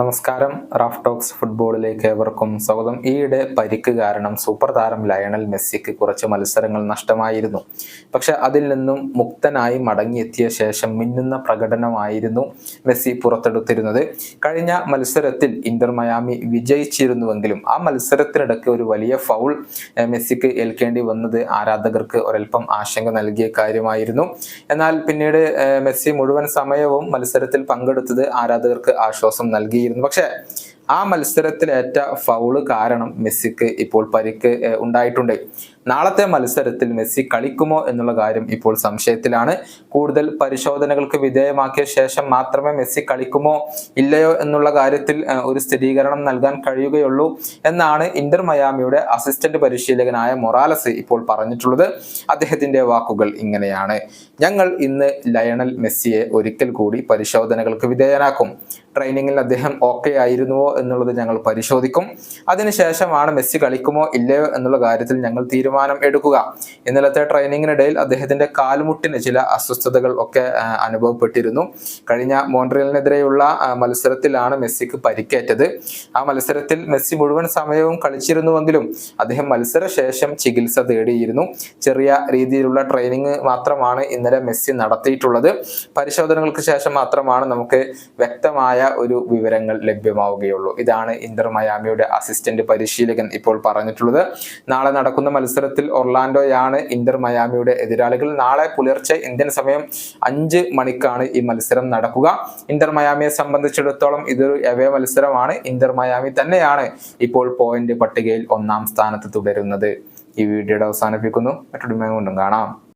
നമസ്കാരം. Raf talks ഫുട്ബോളിലേക്ക് ഏവർക്കും സ്വാഗതം. ഈയിടെ പരിക്ക് കാരണം സൂപ്പർ താരം ലയണൽ മെസ്സിക്ക് കുറച്ച് മത്സരങ്ങൾ നഷ്ടമായിരുന്നു. പക്ഷെ അതിൽ നിന്നും മുക്തനായി മടങ്ങിയെത്തിയ ശേഷം മിന്നുന്ന പ്രകടനമായിരുന്നു മെസ്സി പുറത്തെടുത്തിരുന്നത്. കഴിഞ്ഞ മത്സരത്തിൽ ഇന്റർ മയാമി വിജയിച്ചിരുന്നുവെങ്കിലും ആ മത്സരത്തിനിടയ്ക്ക് ഒരു വലിയ ഫൗൾ മെസ്സിക്ക് ഏൽക്കേണ്ടി വന്നത് ആരാധകർക്ക് ഒരൽപ്പം ആശങ്ക നൽകിയ കാര്യമായിരുന്നു. എന്നാൽ പിന്നീട് മെസ്സി മുഴുവൻ സമയവും മത്സരത്തിൽ പങ്കെടുത്തത് ആരാധകർക്ക് ആശ്വാസം നൽകിയിരുന്നു പക്ഷേ ആ മത്സരത്തിലേറ്റ ഫൗൾ കാരണം മെസ്സിക്ക് ഇപ്പോൾ പരിക്ക് ഉണ്ടായിട്ടുണ്ട്. നാളത്തെ മത്സരത്തിൽ മെസ്സി കളിക്കുമോ എന്നുള്ള കാര്യം ഇപ്പോൾ സംശയത്തിലാണ്. കൂടുതൽ പരിശോധനകൾക്ക് വിധേയമാക്കിയ ശേഷം മാത്രമേ മെസ്സി കളിക്കുമോ ഇല്ലയോ എന്നുള്ള കാര്യത്തിൽ ഒരു സ്ഥിരീകരണം നൽകാൻ കഴിയുകയുള്ളൂ എന്നാണ് ഇന്റർ മയാമിയുടെ അസിസ്റ്റന്റ് പരിശീലകനായ മൊറാലസ് ഇപ്പോൾ പറഞ്ഞിട്ടുള്ളത്. അദ്ദേഹത്തിന്റെ വാക്കുകൾ ഇങ്ങനെയാണ്. ഞങ്ങൾ ഇന്ന് ലയണൽ മെസ്സിയെ ഒരിക്കൽ കൂടി പരിശോധനകൾക്ക് വിധേയനാക്കും. ട്രെയിനിങ്ങിൽ അദ്ദേഹം ഓക്കെ ആയിരുന്നുവോ എന്നുള്ളത് ഞങ്ങൾ പരിശോധിക്കും. അതിനുശേഷമാണ് മെസ്സി കളിക്കുമോ ഇല്ലയോ എന്നുള്ള കാര്യത്തിൽ ഞങ്ങൾ തീരുമാനം എടുക്കുക. ഇന്നലത്തെ ട്രെയിനിങ്ങിനിടയിൽ അദ്ദേഹത്തിന്റെ കാൽമുട്ടിന് ചില അസ്വസ്ഥതകൾ ഒക്കെ അനുഭവപ്പെട്ടിരുന്നു. കഴിഞ്ഞ മോൺട്രിയലിനെതിരെയുള്ള മത്സരത്തിലാണ് മെസ്സിക്ക് പരിക്കേറ്റത്. ആ മത്സരത്തിൽ മെസ്സി മുഴുവൻ സമയവും കളിച്ചിരുന്നുവെങ്കിലും അദ്ദേഹം മത്സരശേഷം ചികിത്സ തേടിയിരുന്നു. ചെറിയ രീതിയിലുള്ള ട്രെയിനിങ് മാത്രമാണ് ഇന്നലെ മെസ്സി നടത്തിയിട്ടുള്ളത്. പരിശോധനകൾക്ക് ശേഷം മാത്രമാണ് നമുക്ക് വ്യക്തമായ ഒരു വിവരങ്ങൾ ലഭ്യമാവുകയുള്ളൂ. ഇതാണ് ഇന്റർ മയാമിയുടെ അസിസ്റ്റന്റ് പരിശീലകൻ ഇപ്പോൾ പറഞ്ഞിട്ടുള്ളത്. നാളെ നടക്കുന്ന മത്സരത്തിൽ ഒർലാൻഡോയാണ് ഇന്റർ മയാമിയുടെ എതിരാളികൾ. നാളെ പുലർച്ചെ ഇന്ത്യൻ സമയം അഞ്ച് മണിക്കാണ് ഈ മത്സരം നടക്കുക. ഇന്റർ മയാമിയെ സംബന്ധിച്ചിടത്തോളം ഇതൊരു എവേ മത്സരമാണ്. ഇന്റർ മയാമി തന്നെയാണ് ഇപ്പോൾ പോയിന്റ് പട്ടികയിൽ ഒന്നാം സ്ഥാനത്ത് തുടരുന്നത്. ഈ വീഡിയോയുടെ അവസാനിപ്പിക്കുന്നു. മറ്റൊരു കൊണ്ടും കാണാം.